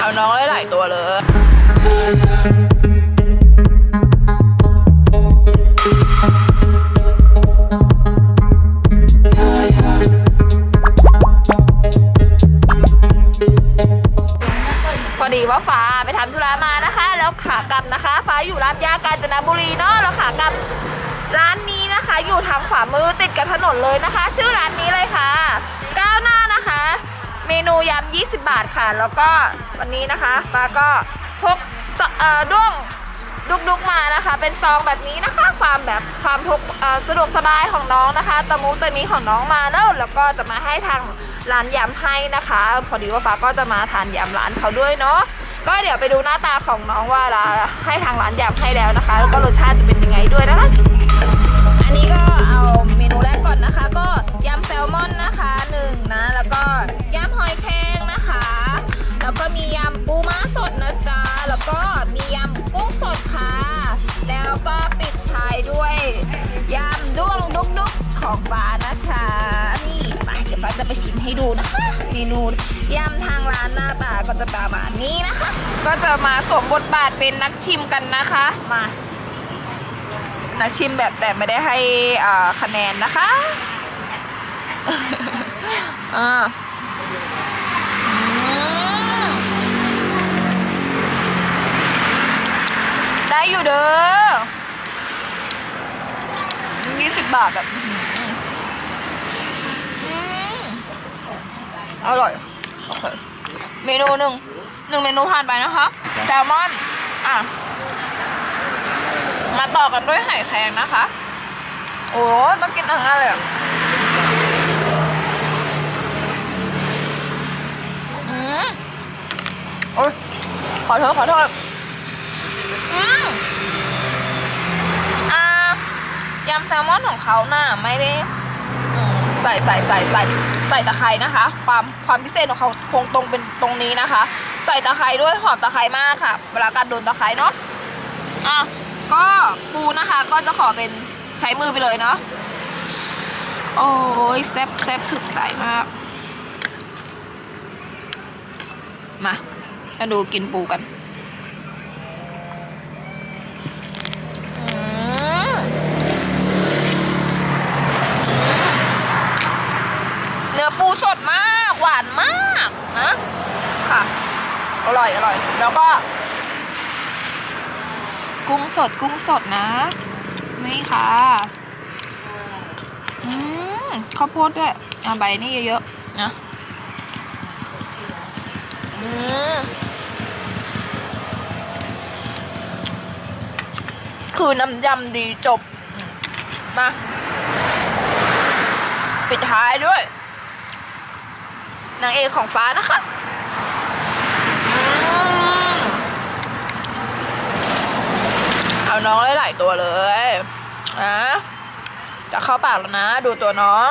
เอาน้องหลายๆตัวเลยพอดีว่าฟ้าไปทำธุระมานะคะ แล้วขากลับนะคะ ฟ้าอยู่ร้านยากาญจนบุรีเนาะแล้วขากลับร้านนี้นะคะ อยู่ทางขวามือติดกับถนนเลยนะคะ ชื่อร้านนี้เลยค่ะก้าวหน้านะคะ เมนูยำ20 บาทค่ะ แล้วก็วันนี้นะคะฟ้าก็พกเอ่อด้วงดุกๆมานะคะ เป็นซองแบบนี้นะคะ ความแบบความทุกเอ่อสะดวกสบายของน้องนะคะตะมูตะมีของน้องมาแล้วแล้วก็จะมาให้ทางร้านยำให้นะคะ พอดีว่าฟ้าก็จะมาทานยำร้านเขาด้วยเนาะก็เดี๋ยวไปดูหน้าตาของน้องว่าเราให้ทางร้านยำให้แล้วนะคะ แล้วก็รสชาติจะเป็นยังไงด้วยนะคะ อันนี้ก็ นูแรกก่อนนะคะ ก็ยำแซลมอนนะคะหนึ่งนะ แล้วก็ยำหอยแครงนะคะ แล้วก็มียำปูม้าสดนะจ๊ะแล้วก็มียำกุ้งสดค่ะ แล้วก็ปิดท้ายด้วยยำด้วงดุกดุกของฟ้านะคะนี่มาเดี๋ยวฟ้าจะไปชิมให้ดูนะคะเมนูยำทางร้านหน้าตาก็จะประมาณนี้นะคะ ก็จะมาสวมบทบาทเป็นนักชิมกันนะคะมา นักชิมแบบแต่ไม่ได้ให้อ่าคะแนนนะคะอ่าอืมได้อยู่เด้อยี่สิบบาทแบบอื้อหืออืมอร่อย โอเค เมนูหนึ่ง หนึ่งเมนูผ่านไปนะคะ แซลมอน อะ มาต่อกันด้วยไห่แครงนะคะ โอ้ต้องกินทั้งนั้นเลยอืมโอ้ยขอโทษขอโทษอืมอ่ายำแซลมอนของเขาน่ะไม่ได้ใส่ใส่ใส่ใส่ใส่ตะไคร้นะคะ ความความพิเศษของเขาคงตรงเป็นตรงนี้นะคะ ใส่ตะไคร้ด้วยหอมตะไคร้มากค่ะ เวลาการโดนตะไคร้เนาะอะ ก็ปูนะคะก็จะขอเป็นใช้มือไปเลยเนาะโอ้ยแซบแซบถึกใจมาก มามาดูกินปูกันเนื้อปูสดมาก หวานมากนะ ค่ะ อร่อย อร่อย แล้วก็ กุ้งสดกุ้งสดนะนี่ค่ะอืมข้าวโพดด้วยเอาใบนี่เยอะๆนะอืมคือน้ำยำดีจบ มา ปิดท้ายด้วยนางเอกของฟ้านะคะอืม เอาน้องหลายๆตัวเลยนะจะเข้าปากแล้วนะ ดูตัวน้อง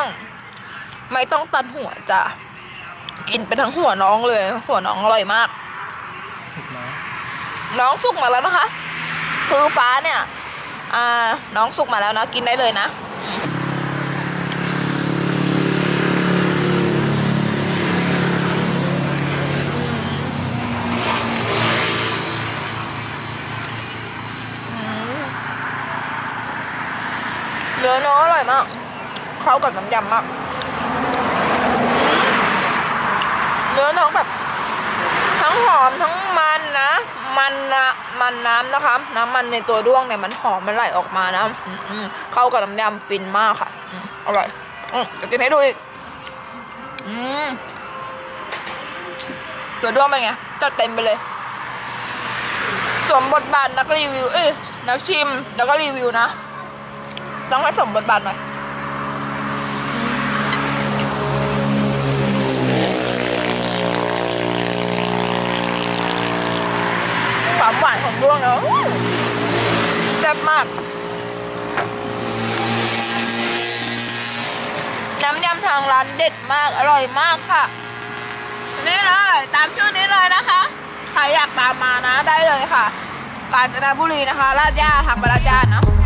ไม่ต้องตัดหัวจ้ะกินไปทั้งหัวน้องเลย หัวน้องอร่อยมาก น้องสุกมาแล้วนะคะ คือฟ้าเนี่ย อ่า น้องสุกมาแล้วนะ กินได้เลยนะ เนื้อน้องอร่อยมากเข้ากับน้ำยำมาก เนื้อน้องแบบ ทั้งหอมทั้งมันนะ มันนะมันน้ำนะคะ น้ำมันในตัวด้วงเนี่ยมันหอมมันไหลออกมานะเข้ากับน้ำยำฟินมากค่ะอร่อยอืมเดี๋ยวกินให้ดูอีกตัวด้วงเป็นไงจัดเต็มไปเลยสวมบทบาทนักรีวิว เอ้ยนักชิมแล้วก็รีวิวนะ ต้องให้สมบทบาทหน่อยความหวานของด้วงเนาะแซ่บมาก น้ำยำทางร้านเด็ดมาก อร่อยมากค่ะ นี่เลย ตามชื่อนี้เลยนะคะ ใครอยากตามมานะได้เลยค่ะ กาญจนบุรีนะคะลาดย่าทางไปลาดย่านะ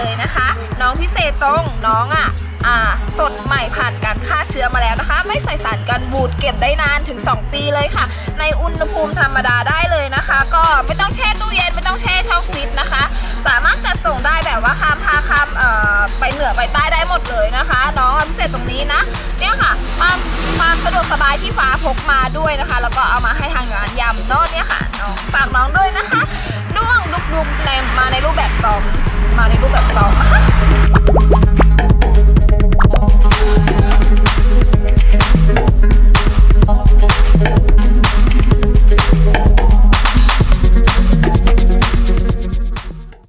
เลยนะคะ น้องพิเศษตรงน้องอะอ่าสดใหม่ผ่านการฆ่าเชื้อมาแล้วนะคะ ไม่ใส่สารกันบูดเก็บได้นานถึง 2 ปีเลยค่ะ ในอุณหภูมิธรรมดาได้เลยนะคะ ก็ไม่ต้องแช่ตู้เย็นไม่ต้องแช่ช่องฟิตนะคะ สามารถจัดส่งได้แบบว่าข้ามภาคข้ามเอ่อไปเหนือไปใต้ได้หมดเลยนะคะ น้องพิเศษตรงนี้นะเนี่ยค่ะความความสะดวกสบายที่ฟ้าพกมาด้วยนะคะ แล้วก็เอามาให้ทางร้านยำเนาะเนี่ย ดูในมาในรูปแบบซองมาในรูปแบบซอง